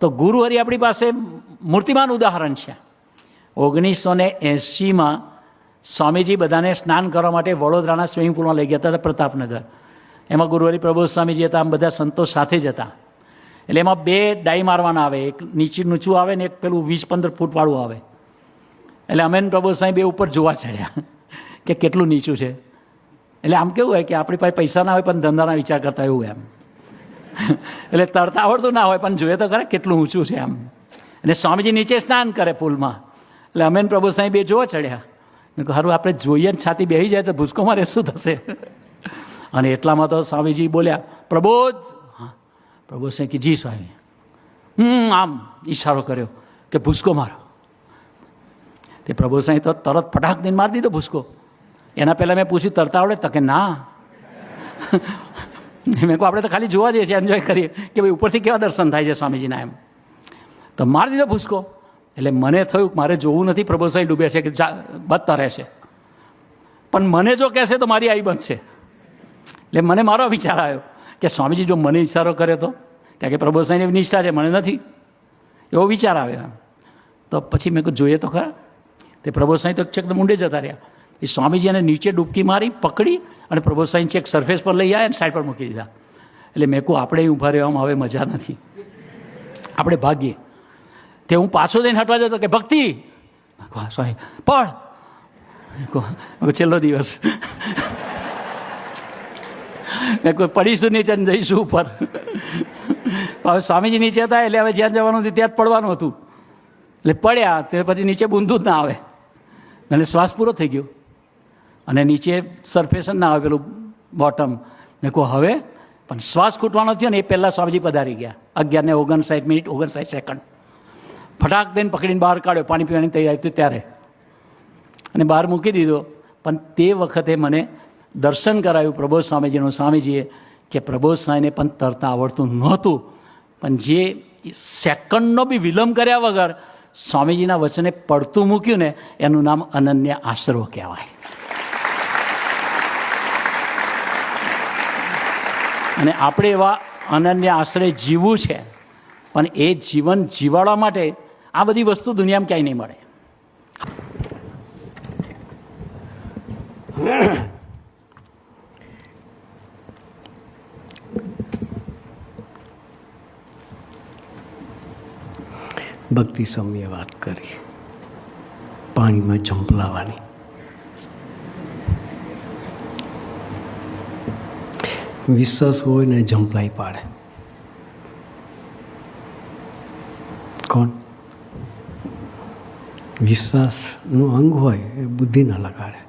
તો ગુરુહરિ આપણી પાસે મૂર્તિમાન ઉદાહરણ છે. ઓગણીસો ને એંસીમાં સ્વામીજી બધાને સ્નાન કરવા માટે વડોદરાના સ્વિમિંગ પુલમાં લઈ ગયા હતા પ્રતાપનગર. એમાં ગુરુહરિ પ્રભુ સ્વામીજી હતા, આમ બધા સંતો સાથે જ હતા. એટલે એમાં બે ડાઈ મારવાના આવે, એક નીચે નીચું આવે ને એક પેલું વીસ પંદર ફૂટવાળું આવે. એટલે અમે પ્રભુ સાહેબ એ ઉપર જોવા ચડ્યા કે કેટલું નીચું છે. એટલે આમ કેવું હોય કે આપણી પાસે પૈસા ના હોય પણ ધંધાના વિચાર કરતા એવું એમ. એટલે તરતા આવડતું ના હોય, પણ જોઈએ તો ખરા કેટલું ઊંચું છે આમ અને સ્વામીજી નીચે સ્નાન કરે પુલમાં. એટલે અમે પ્રભુ સાંઈ બે જોવા ચડ્યા. મેં કહું સારું આપણે જોઈએ ને છાતી બેસી જાય તો ભૂસકો મારે શું થશે? અને એટલામાં તો સ્વામીજી બોલ્યા પ્રબોધ પ્રભુ સાંઈ કે, જી સ્વામી. હમ, આમ ઈશારો કર્યો કે ભૂસકો મારો. તે પ્રભુ સાંઈ તો તરત ફટાક દઈને મારી દીધો ભૂસકો. એના પહેલાં મેં પૂછ્યું, તરતા આવડે? તો કે, ના. મેં કહું આપણે તો ખાલી જોવા જઈએ છીએ એન્જોય કરીએ. કે ભાઈ, ઉપરથી કેવા દર્શન થાય છે સ્વામીજીના એમ. તો મારી દીધો ભૂસકો. એટલે મને થયું મારે જોવું નથી પ્રભુસાઈ ડૂબે છે કે જા, બચતા રહેશે પણ મને જો કહેશે તો મારી આવી બનશે. એટલે મને મારો વિચાર આવ્યો કે સ્વામીજી જો મને ઈશારો કરે તો? કારણ કે પ્રભુ એવી નિષ્ઠા છે, મને નથી. એવો વિચાર આવ્યો એમ. તો પછી મેં કહું જોઈએ તો ખરા. તે પ્રભુ સાંઈ તો ચેક મુંડે જતા રહ્યા. એ સ્વામીજી એને નીચે ડૂબકી મારી, પકડી અને પ્રભુ સાંઈ ચેક સરફેસ પર લઈ આવ્યા અને સાઈડ પર મૂકી દીધા. એટલે મેં કહું, આપણે ઊભા રહેવામાં હવે મજા નથી. આપણે ભાગીએ. તે હું પાછો જઈને હટવા જતો કે, ભક્તિ! સ્વામી. પડ છેલ્લો દિવસ. મેં કોઈ પડીશું નીચે જઈશું ઉપર. હવે સ્વામીજી નીચે હતા, એટલે હવે જ્યાં જવાનું હતું ત્યાં જ પડવાનું હતું. એટલે પડ્યા, તે પછી નીચે બૂંદું જ ના આવે. એટલે શ્વાસ પૂરો થઈ ગયો. અને નીચે સરફેસ ના આવે પેલું બોટમ મેં કહું હવે? પણ શ્વાસ ખૂટવાનો થયો ને એ પહેલાં સ્વામીજી પધારી ગયા. અગિયાર ને ઓગણસાઠ મિનિટ, ઓગણસાઠ સેકન્ડ ફટાક દઈને પકડીને બહાર કાઢ્યો. પાણી પીવાની તૈયારી હતી ત્યારે. અને બહાર મૂકી દીધો. પણ તે વખતે મને દર્શન કરાવ્યું પ્રબોધ સ્વામીજીનું. સ્વામીજીએ કે, પ્રબોધ સ્વામીને પણ તરતા આવડતું નહોતું. પણ જે સેકન્ડનો બી વિલંબ કર્યા વગર સ્વામીજીના વચને પડતું મૂક્યું ને, એનું નામ અનન્ય આશરો કહેવાય. અને આપણે એવા અનન્ય આશરે જીવવું છે. પણ એ જીવન જીવાડવા માટે આ બધી વસ્તુ દુનિયામાં ક્યાંય નહીં મળે. ભક્તિ સૌમ્ય વાત કરી. પાણીમાં ઝંપલાવાની વિશ્વાસ હોય ને ઝંપલાઈ પાડે. કોણ? વિશ્વાસનું અંગ હોય એ બુદ્ધિ ન લગાડે.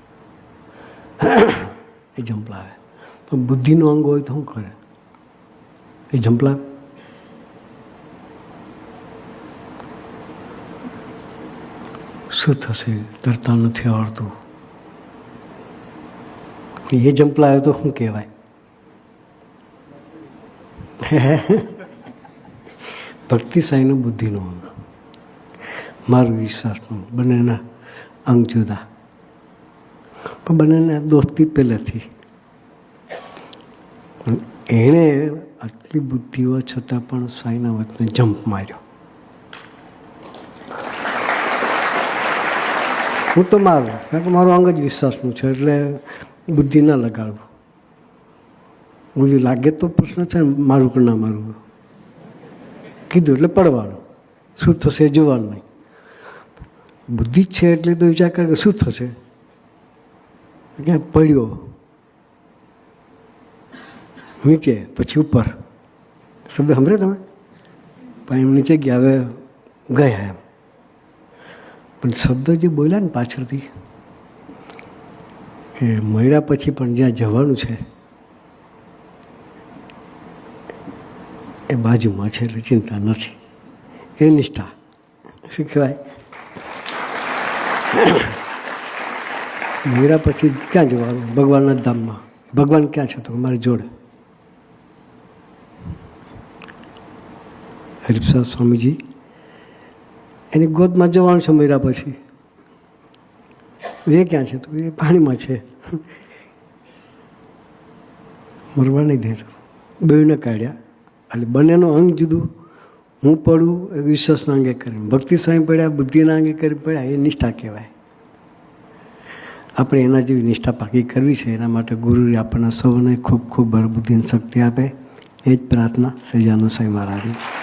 એ ઝંપલાવે પણ બુદ્ધિનું અંગ હોય તો શું કરે? એ ઝંપલાવે શું થશે? તરતા નથી આવડતું. એ જંપલાવે તો શું કહેવાય? ભક્તિ સાંઈનો બુદ્ધિનો અંગ. મારું વિશ્વાસનું બંનેના અંગ જુદા. પણ બંનેના દોસ્તી પહેલેથી. એણે આટલી બુદ્ધિ હોવા છતાં પણ સાંઈના વતને જંપ માર્યો. હું તો મારું, કારણ કે મારું અંગ જ વિશ્વાસનું છે, એટલે બુદ્ધિ ના લગાડવું. બુદ્ધિ લાગે તો પ્રશ્ન છે, મારું કે ના મારું? કીધું એટલે પડવાનું. શું થશે જોવાનું નહીં. બુદ્ધિ છે એટલે તો વિચાર કરે શું થશે? ક્યાં પડ્યો. નીચે, પછી ઉપર. શબ્દ સાંભળે તમે? પણ એમ નીચે ગયા, હવે ગયા એમ. પણ શબ્દ જે બોલ્યા ને પાછળથી કે મળ્યા પછી પણ જ્યાં જવાનું છે એ બાજુમાં છે એટલે ચિંતા નથી. એ નિષ્ઠા, શું કહેવાય? મીરા પછી ક્યાં જવાનું? ભગવાનના ધામમાં. ભગવાન ક્યાં છે તો મારી જોડે? હરિપ્રસાદ સ્વામીજી, એની ગોદમાં જવાનું છે મીરા પછી. એ ક્યાં છે તો? એ પાણીમાં છે. મરવા નહીં દેતો બેને કાઢ્યા. એટલે બંનેનો અંગ જુદું. હું પડું, એ વિશ્વાસના અંગે કરીને. ભક્તિ સ્વામી પડ્યા, બુદ્ધિના અંગે કરી પડ્યા, એ નિષ્ઠા કહેવાય. આપણે એના જેવી નિષ્ઠા પાકી કરવી છે, એના માટે ગુરુ આપણને સૌને ખૂબ ખૂબ બુદ્ધિની શક્તિ આપે. એ જ પ્રાર્થના સજાનુ સ્વામી મહારાજની.